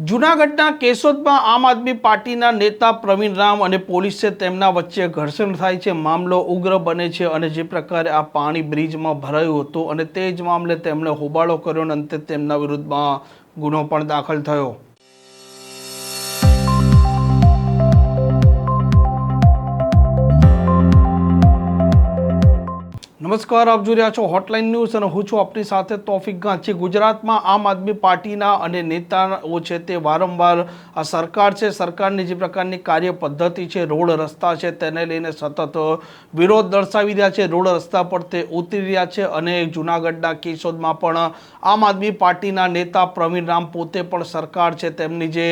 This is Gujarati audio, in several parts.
જૂનાગઢના કેશોદમાં આમ આદમી પાર્ટીના નેતા પ્રવીણ રામ અને પોલીસે તેમના વચ્ચે ઘર્ષણ થાય છે, મામલો ઉગ્ર બને છે અને જે પ્રકારે આ પાણી બ્રિજમાં ભરાયું હતું અને તે જ મામલે તેમણે હોબાળો કર્યો અને અંતે તેમના વિરુદ્ધમાં ગુનો પણ દાખલ થયો. નમસ્કાર, આપ જોઈ રહ્યા છો હોટલાઇન ન્યૂઝ અને હું છું આપની સાથે તોફિક ગાંચી ગુજરાતમાં આમ આદમી પાર્ટીના અને નેતાઓ છે તે વારંવાર આ સરકાર છે, સરકારની જે પ્રકારની કાર્ય પદ્ધતિ છે, રોડ રસ્તા છે તેને લઈને સતત વિરોધ દર્શાવી રહ્યા છે, રોડ રસ્તા પર તે ઉતરી રહ્યા છે અને જૂનાગઢના કેશોદમાં પણ આમ આદમી પાર્ટીના નેતા પ્રવીણ રામ પોતે પણ સરકાર છે, તેમની જે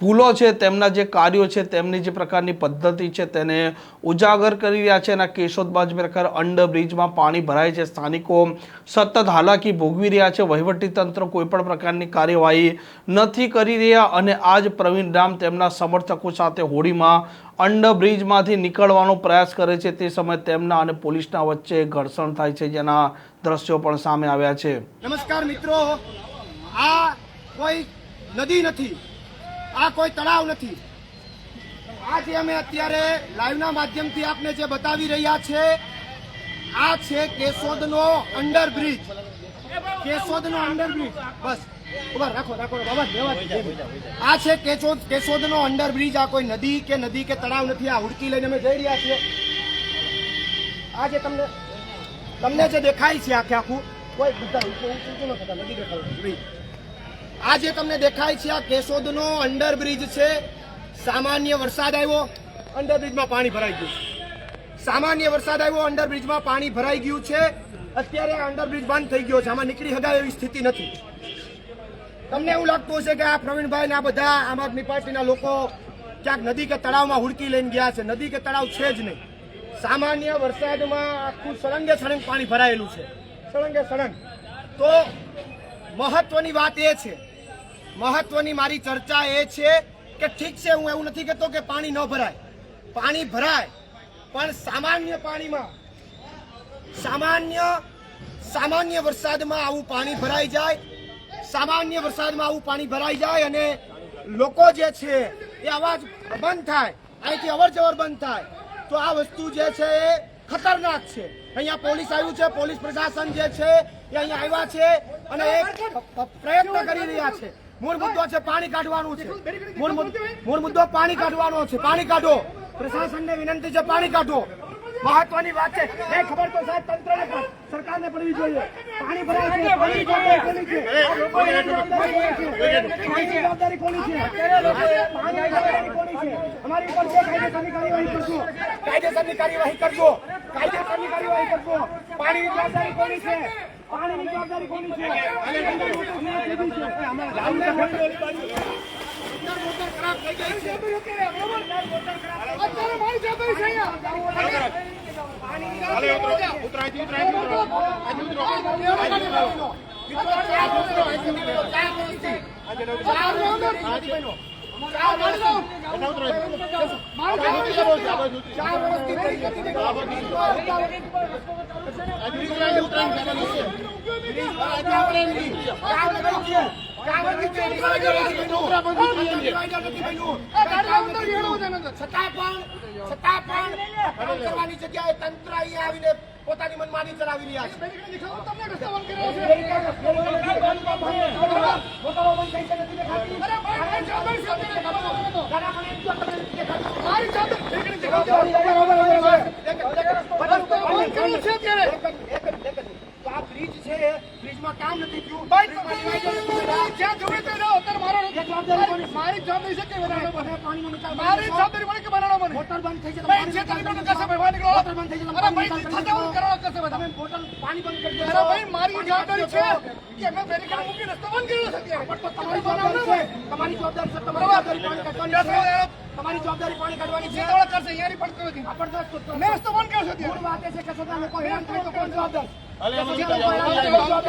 ભૂલો છે, તેમના જે કાર્યો છે, તેમની જે પ્રકારની પદ્ધતિ છે, તેને ઉજાગર કરી રહ્યા છે અને કેશોદબાજ પ્રકાર અંડરબ્રિજમાં પાણી ભરાય છે. સ્થાનિકો સતત હાલાકી ભોગવી રહ્યા છે. વહીવટીતંત્ર કોઈપણ પ્રકારની કાર્યવાહી નથી કરી રહ્યા અને આજ પ્રવીણ રામ તેમના સમર્થકો સાથે હોળીમાં અંડરબ્રિજમાંથી નીકળવાનો પ્રયાસ કરે છે. તે સમયે તેમના અને પોલીસના વચ્ચે ઘર્ષણ થાય છે, જેના દ્રશ્યો પણ સામે આવ્યા છે. નમસ્કાર મિત્રો. આ કોઈ નદી નથી. આ કોઈ તળાવ નથી. આ જે અમે અત્યારે લાઈવના માધ્યમથી આપને જે બતાવી રહ્યા છે, આ છે કેશોદનો અંડરબ્રિજ. કેશોદનો અંડરબ્રિજ. બસ. ઊભા રાખો રાખો બાબા આ છે કેશોદ, કેશોદનો અંડરબ્રિજ. આ કોઈ નદી કે નદી કે તળાવ નથી, આ હુડકી લઈને અમે જઈ રહ્યા છીએ. આ જે તમને તમને જે દેખાય છે આખે આખું, કોઈ બધા ઊંચું નથી બ્રિજ આ જે તમને દેખાય છે આ કેશોદનો અંડરબ્રિજ છે. સામાન્ય વરસાદ આવ્યો. અંડરબ્રિજમાં પાણી ભરાઈ ગયું. સામાન્ય વરસાદ આવ્યો, અંડરબ્રિજમાં પાણી ભરાઈ ગયું છે. અત્યારે આ અંડરબ્રિજ બંધ થઈ ગયો છે. આમાં નીકળી હગાય એવી સ્થિતિ નથી. તમને એવું લાગતું હશે કે આ પ્રવીણભાઈ ને આ બધા આમ આદમી પાર્ટીના લોકો ક્યાંક નદી કે તળાવમાં હુડકી લઈને ગયા છે. નદી કે તળાવ છે જ નહીં. સામાન્ય વરસાદમાં આખું સળંગે સળંગ પાણી ભરાયેલું છે. સળંગે સળંગ. તો મહત્વની વાત એ છે મહત્વની મારી ચર્ચા એ છે કે ઠીક છે હું એવું નથી કહેતો કે પાણી ન ભરાય. પાણી ભરાય પણ સામાન્ય પાણીમાં સામાન્ય સામાન્ય વરસાદમાં આવું પાણી ભરાઈ જાય સામાન્ય વરસાદમાં આવું પાણી ભરાઈ જાય અને લોકો જે છે એ અવાજ બંધ થાય અહીંથી અવર જવર બંધ થાય. તો આ વસ્તુ જે છે એ ખતરનાક છે. અહીંયા પોલીસ આવ્યું છે પોલીસ પ્રશાસન જે છે એ અહીંયા આવ્યા છે અને એક પ- પ્રયત્ન કરી રહ્યા છે. મૂળ મુદ્દો છે પાણી કાઢવાનું છે. મૂળ મુદ્દો પાણી કાઢવાનો છે પાણી કાઢો. પ્રશાસનને વિનંતી છે પાણી કાઢો. મહત્વની વાત છે એ ખબર તો સાહેબ તંત્રને પણ સરકારને પડવી જોઈએ. પાણી ભરાય છે પાણી કોની છે? જવાબદારી કોની છે? જવાબદારી કોની છે? અમારી ઉપર છે કાયદેસરની કાર્યવાહી કરજો. કાયદેસરની કાર્યવાહી કરજો. કાયદેસરની કાર્યવાહી કરશો પાણીની જવાબદારી કોની છે પાણીની જવાબદારી કોની છે ખરાબ થઈ ગઈ છે તંત્ર આવીને પોતાની મનમાની ચલાવી રહ્યા છે આ બ્રિજ છે બ્રિજમાં કામ નથી થયું મારો જવાબદારી છે? કે બનાવવાનો મારી બંધ જવાબદારી મને કે બનાવવાનો બને મોટર બંધ થઈ છે તો ભાઈ જે કશે બંધ ભાઈ નીકળો મોટર બંધ થઈ તો અરે ભાઈ થતા હું કરો. કરવા બધા. તમે મોટર પાણી બંધ કરી અરે દેશો. ભાઈ મારી જવાબદારી છે. કે અમે બેરીકેડ મૂકી રસ્તો બંધ પણ તમારી જવાબદારી છે. તમારી જવાબદારી છે તમારી જવાબદારી પાણી કાઢવાની છે. તમારી જવાબદારી પાણી કાઢવાની છે. દોડા કરશે અહીંયાની પણ કરો હતી. આ તો- મેં રસ્તો બંધ મૂળ અત્યારે વાત છે કે છતાં લોકો હેરાન થાય તો કોણ જવાબદાર? જવાબદાર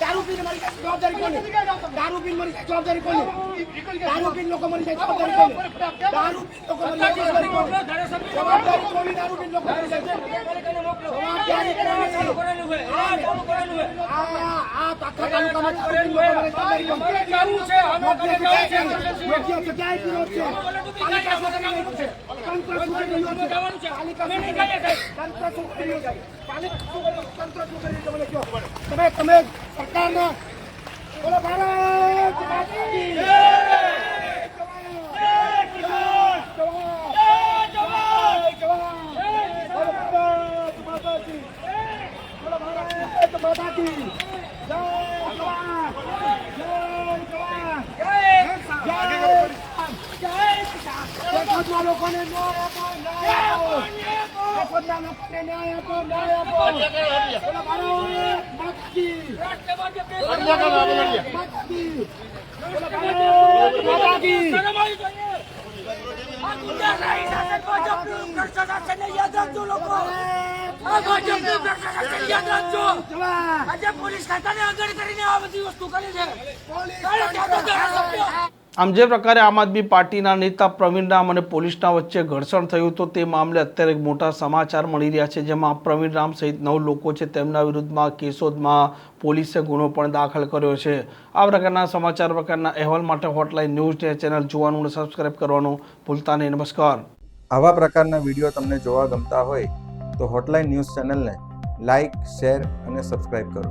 દારૂ પીને મરી જાય જવાબદારી કોની? દારૂ પીને મરી જાય જવાબદારી કોની? દારૂ પીને લોકો મરી જાય જવાબદારી કોની? દારૂ પીને લોકો મરી જાય જવાબદારી કોની? જવાબદારી કોની? દારૂ પીને લોકો મરી જાય જવાબદારી કોની? આખા તાલુકામાં વિરોધ છે કરી છે પાલિકા કરી રહ્યું છે? તંત્ર તમે તમે સરકારના બોલો ભારત માતા! જવાન! જવાન! જવાન! બોલો ભારત માતા કી બોલો ભારત માતા કી જય જવાન! જય જવાન! જય દેશના લોકોને ન્યાય આપો આપો. લોકોને આપો આપો. બોલો જવાન! આજે પોલીસ ખાતાને આગળ કરીને આ બધી વસ્તુ કરી છે. આમ જે પ્રકારે આમ આદમી પાર્ટીના નેતા પ્રવીણ રામ અને પોલીસના વચ્ચે ઘર્ષણ થયું તો તે મામલે અત્યારે એક મોટા સમાચાર મળી રહ્યા છે, જેમાં પ્રવીણ રામ સહિત નવ લોકો છે તેમના વિરુદ્ધમાં કેશોદમાં પોલીસે ગુનો પણ દાખલ કર્યો છે. આ પ્રકારના સમાચાર પ્રકારના અહેવાલ માટે હોટલાઇન ન્યૂઝ ચેનલ જોવાનું અને સબસ્ક્રાઇબ કરવાનું ભૂલતા નહીં. નમસ્કાર. આવા પ્રકારના વીડિયો તમને જોવા ગમતા હોય તો હોટલાઇન ન્યૂઝ ચેનલને લાઇક શેર અને સબસ્ક્રાઇબ કરો.